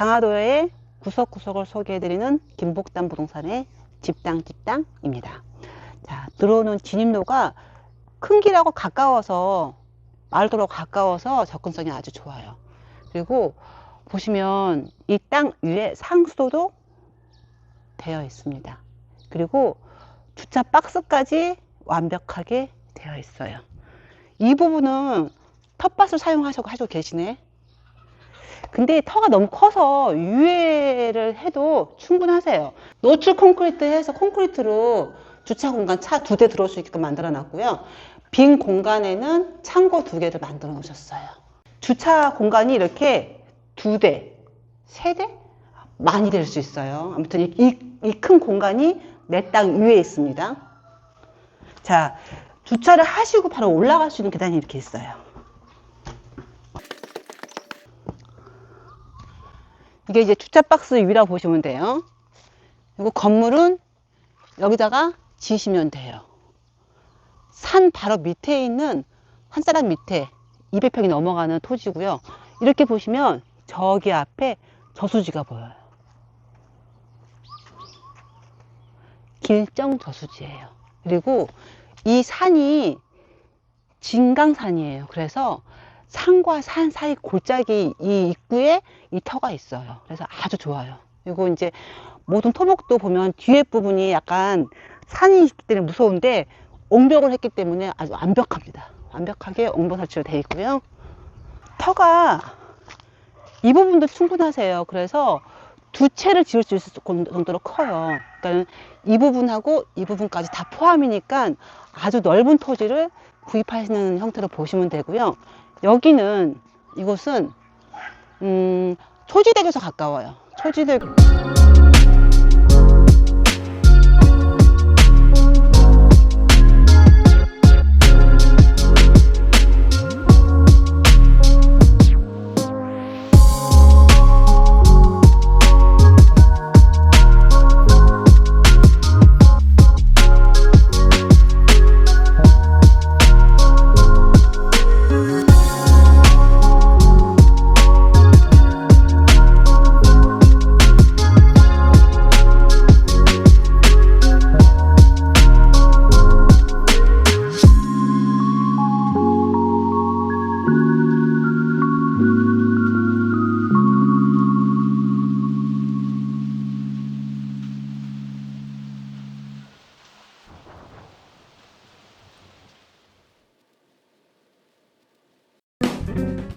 전라도의 구석구석을 소개해드리는 김복담 부동산의 집당 집당입니다. 자, 들어오는 진입로가 큰 길하고 가까워서 마을도로 가까워서 접근성이 아주 좋아요. 그리고 보시면 이 땅 위에 상수도도 되어 있습니다. 그리고 주차 박스까지 완벽하게 되어 있어요. 이 부분은 텃밭을 사용하셔고 하시고 계시네. 근데 터가 너무 커서 유예를 해도 충분하세요. 노출 콘크리트 해서 콘크리트로 주차 공간 차 두 대 들어올 수 있게끔 만들어 놨고요. 빈 공간에는 창고 두 개를 만들어 놓으셨어요. 주차 공간이 이렇게 두 대, 세 대? 많이 될 수 있어요. 아무튼 이큰 공간이 내 땅 위에 있습니다. 자, 주차를 하시고 바로 올라갈 수 있는 계단이 이렇게 있어요. 이게 이제 주차 박스 위라고 보시면 돼요. 그리고 건물은 여기다가 지으시면 돼요. 산 바로 밑에 있는 한 사람 밑에 200평이 넘어가는 토지고요. 이렇게 보시면 저기 앞에 저수지가 보여요. 길정 저수지예요. 그리고 이 산이 진강산이에요. 그래서 산과 산 사이 골짜기 이 입구에 이 터가 있어요. 그래서 아주 좋아요. 그리고 이제 모든 토목도 보면 뒤에 부분이 약간 산이 있기 때문에 무서운데 옹벽을 했기 때문에 아주 완벽합니다. 완벽하게 옹벽 설치가 되어 있고요. 터가 이 부분도 충분하세요. 그래서 두 채를 지을 수 있을 정도로 커요. 그러니까 이 부분하고 이 부분까지 다 포함이니까 아주 넓은 토지를 구입하시는 형태로 보시면 되고요. 여기는 이곳은 음, 초지대교에서 가까워요. 초지대